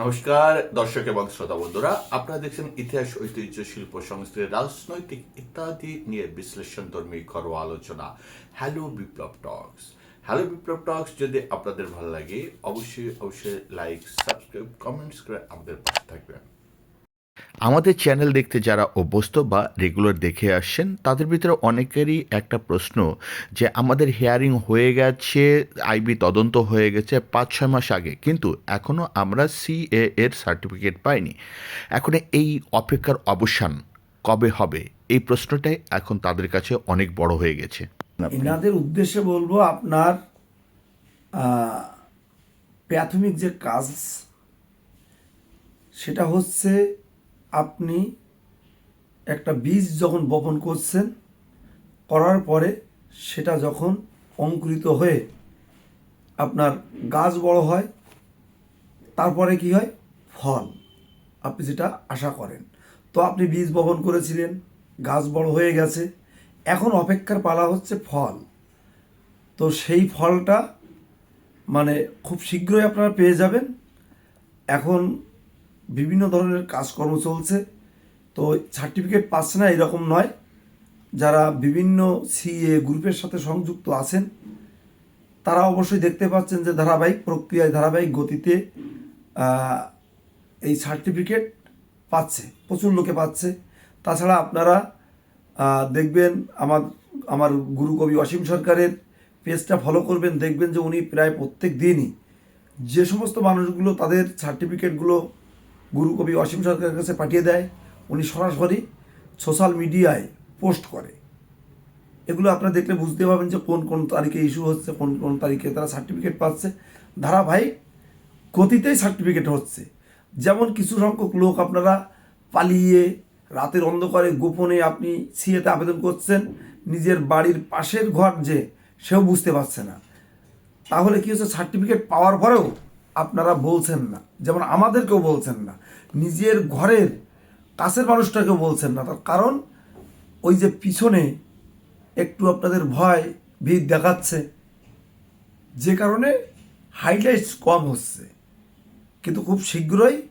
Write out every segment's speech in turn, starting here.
নমস্কার, দর্শক এবং শ্রোতা বন্ধুরা, আপনারা দেখছেন ইতিহাস, ঐতিহ্য, শিল্প, সংস্কৃতি, রাজনৈতিক ইত্যাদি নিয়ে বিশ্লেষণ ধর্মী ঘরোয়া আলোচনা হ্যালো বিপ্লব টক্স হ্যালো বিপ্লব টক্স যদি আপনাদের ভালো লাগে, অবশ্যই অবশ্যই লাইক সাবস্ক্রাইব কমেন্টস করে আমাদের পাশে থাকবেন। আমাদের চ্যানেল দেখতে যারা অভ্যস্ত বা রেগুলার দেখে আসছেন, তাদের ভিতরে অনেকেরই একটা প্রশ্ন যে, আমাদের হেয়ারিং হয়ে গেছে আইবি তদন্ত হয়ে গেছে পাঁচ ছয় মাস আগে, কিন্তু এখনও আমরা সিএ এর সার্টিফিকেট পাইনি। এখন এই অপেক্ষার অবসান কবে হবে? এই প্রশ্নটাই এখন তাদের কাছে অনেক বড় হয়ে গেছে। এনাদের উদ্দেশ্যে বলব, আপনার প্রাথমিক যে কাজ, সেটা হচ্ছে আপনি একটা বীজ যখন বপন করছেন, করার পরে সেটা যখন অঙ্কুরিত হয়ে আপনার গাছ বড় হয়, তারপরে কি হয়? ফল। আপনি যেটা আশা করেন। তো আপনি বীজ বপন করেছিলেন, গাছ বড় হয়ে গেছে, এখন অপেক্ষার পালা হচ্ছে ফল। তো সেই ফলটা মানে খুব শীঘ্রই আপনারা পেয়ে যাবেন। এখন বিভিন্ন ধরনের কাজকর্ম চলছে। তো সার্টিফিকেট পাচ্ছে না এরকম নয়। যারা বিভিন্ন সিএ গ্রুপের সাথে সংযুক্ত আছেন, তারা অবশ্যই দেখতে পাচ্ছেন যে ধারাবাহিক প্রক্রিয়ায়, ধারাবাহিক গতিতে এই সার্টিফিকেট পাচ্ছে, প্রচুর লোকে পাচ্ছে। তাছাড়া আপনারা দেখবেন আমার আমার গুরু কবি অসীম সরকারের পেজটা ফলো করবেন, দেখবেন যে উনি প্রায় প্রত্যেক দিনই যে সমস্ত মানুষগুলো তাদের সার্টিফিকেটগুলো গুরু কবি অসীম সরকারের কাছে পাঠিয়ে দেয়। উনি সরাসরি সোশ্যাল মিডিয়ায় পোস্ট করে। এগুলো আপনারা দেখলে বুঝতে পারবেন যে কোন কোন তারিখে ইস্যু হচ্ছে, কোন কোন তারিখে তারা সার্টিফিকেট পাচ্ছে। ধারাবাহিক গতিতেই সার্টিফিকেট হচ্ছে। যেমন কিছু সংখ্যক লোক আপনারা পালিয়ে রাতের অন্ধকারে গোপনে আপনি সিএতে আবেদন করছেন, নিজের বাড়ির পাশের ঘর যে, সেও বুঝতে পারছে না। তাহলে কি হচ্ছে? সার্টিফিকেট পাওয়ার পরেও আপনারা বলছেন না। যেমন আমাদেরকেও বলছেন না। নিজের ঘরের কাছের মানুষটাকেও বলছেন না। তার কারণ ওই যে পিছনে একটু আপনাদের ভয় ভিড় দেখাচ্ছে। যে কারণে হাইলাইটস কম হচ্ছে। কিন্তু খুব শীঘ্রই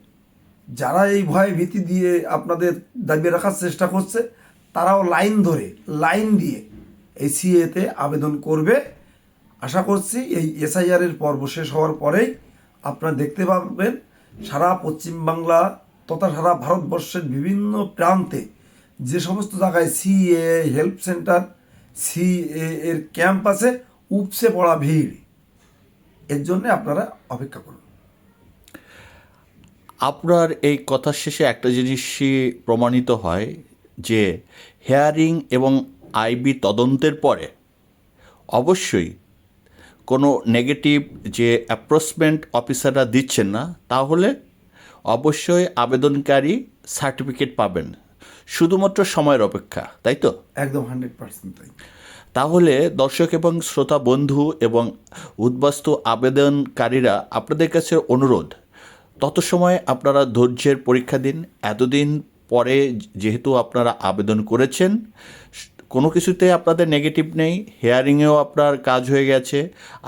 যারা এই ভয়, ভীতি দিয়ে আপনাদের দাবি রাখার চেষ্টা করছে, তারাও লাইন ধরে, লাইন দিয়ে এই সিএতে আবেদন করবে। আশা করছি এই এসআইআর এর পর্ব শেষ হওয়ার পরেই আপনারা দেখতে পাবেন সারা পশ্চিমবাংলা তথা সারা ভারতবর্ষের বিভিন্ন প্রান্তে যে সমস্ত জায়গায় সিএ, হেল্প সেন্টার, সিএ এর ক্যাম্প আছে, উপসে পড়া ভিড়। এর জন্য আপনারা অপেক্ষা করুন। আপনার এই কথার শেষে একটা জিনিসই প্রমাণিত হয় যে হেয়ারিং এবং আইবি তদন্তের পরে অবশ্যই কোনো নেগেটিভ যে অ্যাপ্রোচমেন্ট অফিসাররা দিচ্ছেন না তাহলে অবশ্যই আবেদনকারী সার্টিফিকেট পাবেন। শুধুমাত্র সময়ের অপেক্ষা তাই তো? একদম হান্ড্রেড পার্সেন্ট তাই। তাহলে দর্শক এবং শ্রোতা বন্ধু এবং উদ্বাস্তু আবেদনকারীরা আপনাদের কাছে অনুরোধ তত সময় আপনারা ধৈর্যের পরীক্ষা দিন। এতদিন পরে যেহেতু আপনারা আবেদন করেছেন কোনো কিছুতে আপনাদের নেগেটিভ নেই হেয়ারিংয়েও আপনার কাজ হয়ে গেছে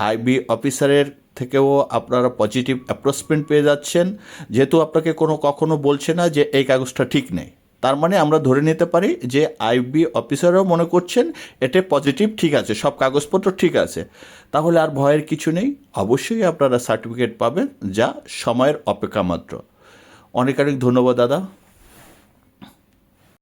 আইবি অফিসারের থেকেও আপনারা পজিটিভ অ্যাপ্রোচমেন্ট পেয়ে যাচ্ছেন। যেহেতু আপনাকে কোনো কখনো বলছে না যে এই কাগজটা ঠিক নেই। তার মানে আমরা ধরে নিতে পারি যে আইবি অফিসারও মনে করছেন এটা পজিটিভ ঠিক আছে, সব কাগজপত্র ঠিক আছে। তাহলে আর ভয়ের কিছু নেই, অবশ্যই আপনারা সার্টিফিকেট পাবেন যা সময়ের অপেক্ষা মাত্র। অনেক অনেক ধন্যবাদ দাদা।